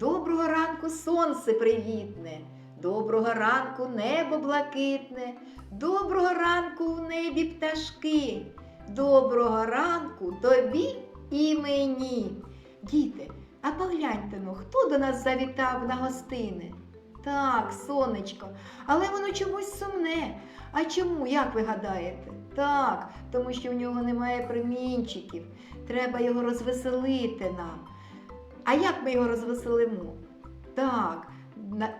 Доброго ранку сонце привітне, доброго ранку небо блакитне, доброго ранку в небі пташки, доброго ранку тобі і мені. Діти, а погляньте ну, хто до нас завітав на гостини? Так, сонечко, але воно чомусь сумне. А чому, як ви гадаєте? Так, тому що в нього немає примінчиків. Треба його розвеселити нам. А як ми його розвеселимо? Так,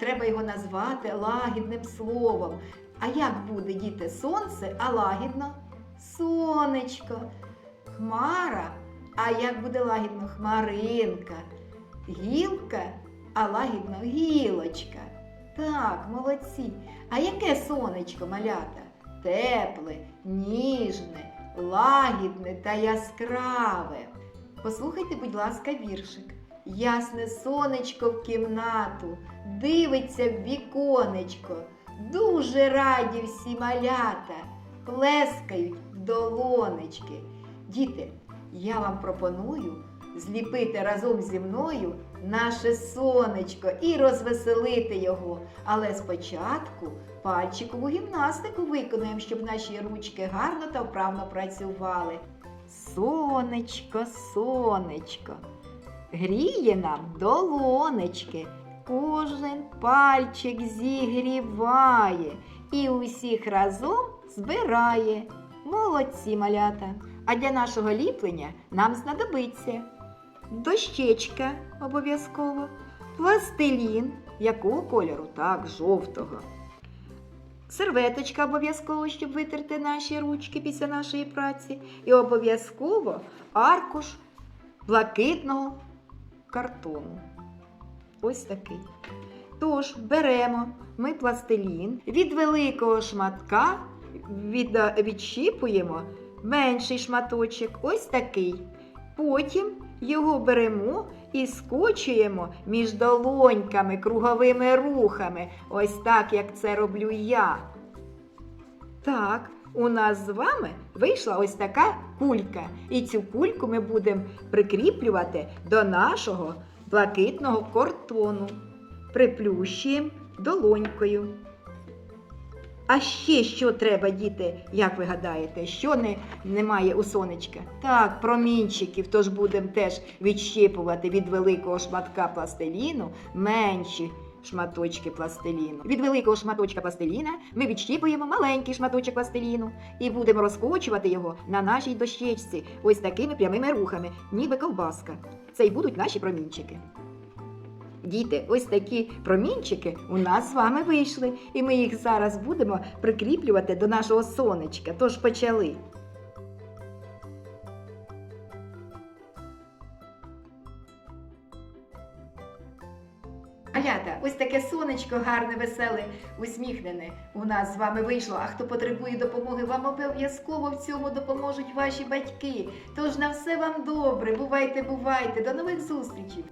треба його назвати лагідним словом. А як буде діти сонце, а лагідно? Сонечко, хмара, а як буде лагідно хмаринка, гілка, а лагідно гілочка. Так, молодці. А яке сонечко, малята? Тепле, ніжне, лагідне та яскраве. Послухайте, будь ласка, віршик. Ясне сонечко в кімнату, дивиться в віконечко. Дуже раді всі малята, плескають долонечки. Діти, я вам пропоную зліпити разом зі мною наше сонечко і розвеселити його. Але спочатку пальчикову гімнастику виконуємо, щоб наші ручки гарно та вправно працювали. Сонечко, сонечко, гріє нам долонечки, кожен пальчик зігріває і усіх разом збирає. Молодці малята! А для нашого ліплення нам знадобиться дощечка обов'язково, пластилін якого кольору? Так, жовтого. Серветочка обов'язково, щоб витерти наші ручки після нашої праці. І обов'язково аркуш блакитного картону. Ось такий. Тож беремо ми пластилін, від великого шматка від, відщіпуємо менший шматочок, ось такий. Потім його беремо і скочуємо між долоньками круговими рухами, ось так, як це роблю я. Так, у нас з вами вийшла ось така кулька. І цю кульку ми будемо прикріплювати до нашого блакитного картону. Приплющуємо долонькою. А ще що треба, діти, як ви гадаєте, що не, немає у сонечка? Так, промінчиків, тож будемо теж відщипувати від великого шматка пластиліну менші шматочки пластиліну. Від великого шматочка пластиліна ми відщіпуємо маленький шматочок пластиліну і будемо розкочувати його на нашій дощечці ось такими прямими рухами, ніби ковбаска. Це й будуть наші промінчики. Діти, ось такі промінчики у нас з вами вийшли, і ми їх зараз будемо прикріплювати до нашого сонечка. Тож почали. Малята, ось таке сонечко гарне, веселе, усміхнене у нас з вами вийшло. А хто потребує допомоги, вам обов'язково в цьому допоможуть ваші батьки. Тож на все вам добре. Бувайте, бувайте. До нових зустрічей!